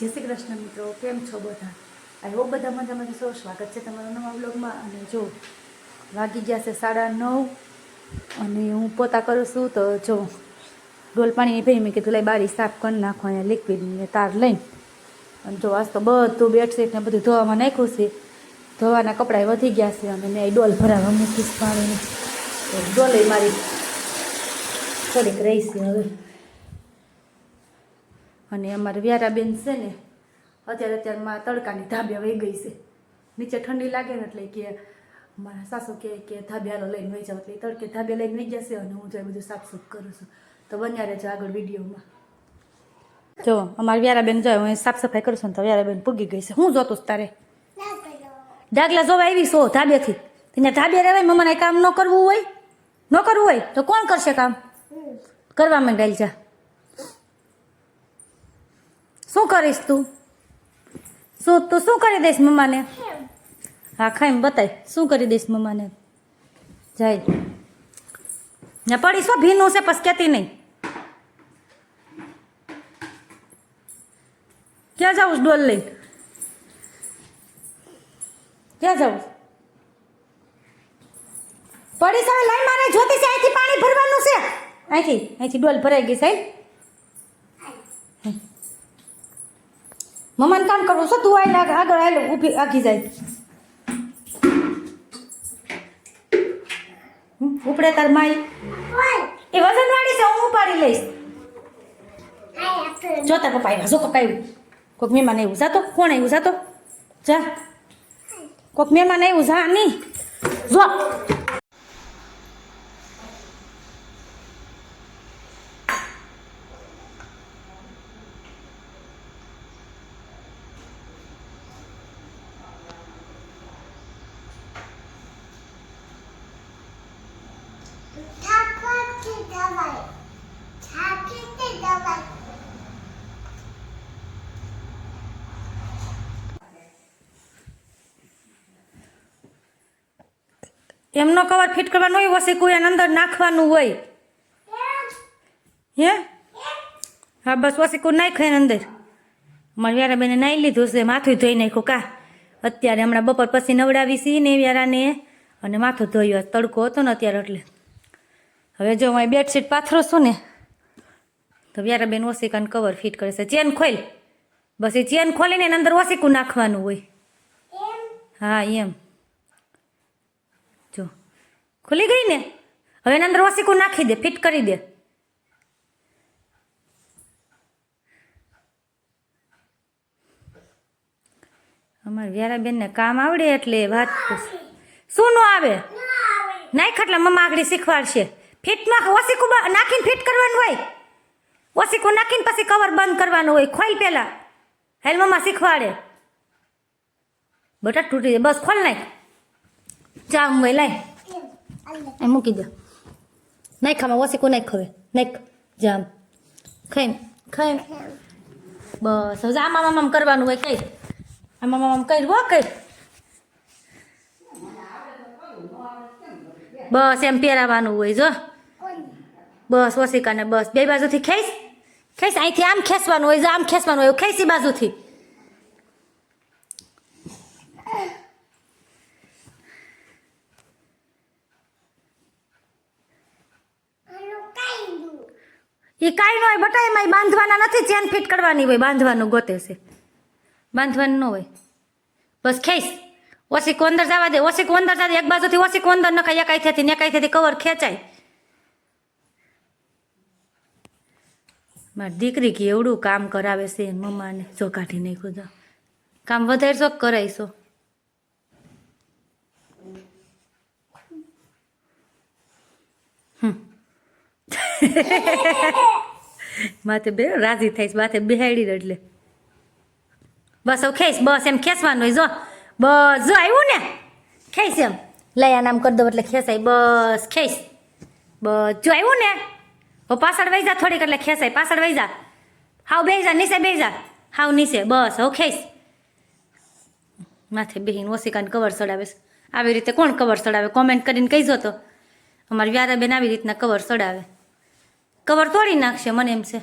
જય શ્રી કૃષ્ણ મિત્રો, કેમ છો બધા? આઈ હોપ બધા મજામાં છો. સ્વાગત છે તમારા નવા બ્લોગમાં અને જો, વાગી ગયા છે સાડા નવ અને હું પોતા કરું છું તો જો ડોલ પાણીની ભાઈ મેં કીધું લઈ બારી સાફ કરી નાખો અહીંયા લિક્વિડને તાર લઈને. અને જો આજ તો બધું બેડશીટ ને બધું ધોવામાં નાખ્યું છે. ધોવાના કપડાં વધી ગયા છે. અને મેં ડોલ ભરાવા મૂકીશ પાણીની. ડોલે મારી થોડીક રહી હવે. અને અમારે વ્યારાબેન છે ને અત્યારે અત્યારમાં તડકાની ધાબે વહી ગઈ છે. નીચે ઠંડી લાગે ને એટલે કે મારા સાસુ કહે કે ધાબ્યાલો લઈને વહી જાઓ. એટલે તડકે ધાબે લઈને વહી જશે અને હું જાય બધું સાફ સુફ કરું છું. તો બન્યા રહેજો આગળ વિડીયોમાં. જો અમારી વ્યારાબેન જો હું સાફ સફાઈ કરું છું ને તો વ્યારાબેન પૂગી ગઈ છે. હું જોતું તારે? ડાગલા જોવા આવી છો ધાબેથી? ત્યાં ધાબે રહેવાય મમ્માને કામ ન કરવું હોય? ન કરવું હોય? તો કોણ કરશે કામ? કરવા માંડાઈ જા. શું કરીશ તું? શું તું શું કરી દઈશ મમ્માને? હા ખાઈ બતાય. શું કરી દઈશ મમ્માને? જાય. ને પડી શું ભીનું છે, પછી કહેતી નહીં. ક્યાં જાઉં ડોલ લઈને? ક્યાં જાઉં પડી હવે લાઈ મારે જોતી છે, અહીંથી પાણી ભરવાનું છે. અહીંથી અહીંથી ડોલ ભરાઈ ગઈ સાહેબ મમ્માને કામ કરવું છે? તું આવીને આગળ આવી આવેલો ઊભી આખી જાય. ઉપડે તાર માઈ. એ વજન વાળી છે, હું ઉપાડી લઈશ. જો તાર પપ્પા આવ્યા જો પપ્પા આવ્યું કોક મહેમાન આવ્યું જાતો કોણ આવ્યું જાતો જા. કોક મહેમાન આવ્યું જા નહીં જો. એમનો કવર ફિટ કરવાનો હોય વસે કોઈ એના અંદર નાખવાનું હોય. હે? હા, બસ વસે કોઈ નાખ એના અંદર. મારી વ્યારાબેને નાહી લીધું છે, માથું ધોઈ નાખ્યું. કા? અત્યારે હમણાં બપોર પછી નવડાવી સી ને વ્યારાને અને માથું ધોયું. તડકો હતો ને અત્યારે એટલે. હવે જો હું બેડશીટ પાથરો છું ને તો વ્યારાબેન ઓસિકાનું કવર ફિટ કરે છે. ચેન ખોલ. બસ એ ચેન ખોલીને એના અંદર ઓસિકું નાખવાનું હોય. હા એમ. જો. ખુલી ગઈ ને? હવે એના અંદર ઓસિકું નાખી દે ફિટ કરી દે. અમારે વ્યારાબેનને કામ આવડે એટલે વાત શું નો આવે. નાખ એટલે મમ્મા આગળ શીખવાડશે. ફિટમાં ઓસિકું નાખીને ફિટ કરવાનું હોય. ઓસિકું નાખીને પછી કવર બંધ કરવાનું હોય. ખોલ પહેલાં હેલ મમ્મા શીખવાડે. બટા તૂટી જાય. બસ ખોલ નાખ. ચા હું લાય. એ મૂકી દે. નાખ આમાં ઓસિકું નાખ હવે. નાખ. જામ ખાઈ ખાઈ બસ, હવે આમાં, આમ કરવાનું હોય કઈ. આમાં, આમ કરી હો કઈ. બસ, એમ પહેરાવાનું હોય જો. બસ, ઓશિકાને બસ. બે બાજુથી ખેંચ. ખેસ અહીંથી આમ ખેંચવાનું હોય આમ ખેંચવાનું હોય ખેંચી બાજુથી. એ કાંઈ ન હોય બટા એમાં બાંધવાના નથી, ચેન ફિટ કરવાની હોય, બાંધવાનું ગોતે છે. બાંધવાનું ન હોય. બસ ખેસ ઓછી અંદર જવા દે ઓછી અંદર જવા દે, એક બાજુથી ઓછી અંદર નખાય એકાઈ થતી ને થતી કવર ખેંચાય. મારી દીકરી કે એવડું કામ કરાવે છે મમ્માને જો કાઢી નાખ્યું તો. કામ વધારે શોખ કરાવીશો માથે બે રાજી થઈશ માથે બેહાડી એટલે. બસ હવે ખેસ બસ એમ ખેંચવાનું હોય જો. બસ જો આવ્યું ને? ખેસ એમ. લઈ આમ કરી દઉં એટલે ખેસાય બસ ખેસ બસ જો આવ્યું ને? હો પાછળ વહી જા થોડીક એટલે ખેસે પાછળ વહી જા. હાવ બે જા, નીચે બે જા. હાવ નીચે. બસ હો ખેંચ. માથે બેહીને ઓશિકાને કવર ચડાવે આવી રીતે કોણ કવર ચડાવે કોમેન્ટ કરીને કહીજો તો. અમારી વ્યારાબેન આવી રીતના કવર ચડાવે કવર તોડી નાખશે, મને એમ છે.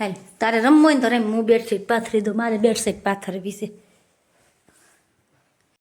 હાલ, તારે રમવું હોય ને તો રમ. હું બેડશીટ પાથરી દઉં. મારે બેડશીટ પાથરવી છે.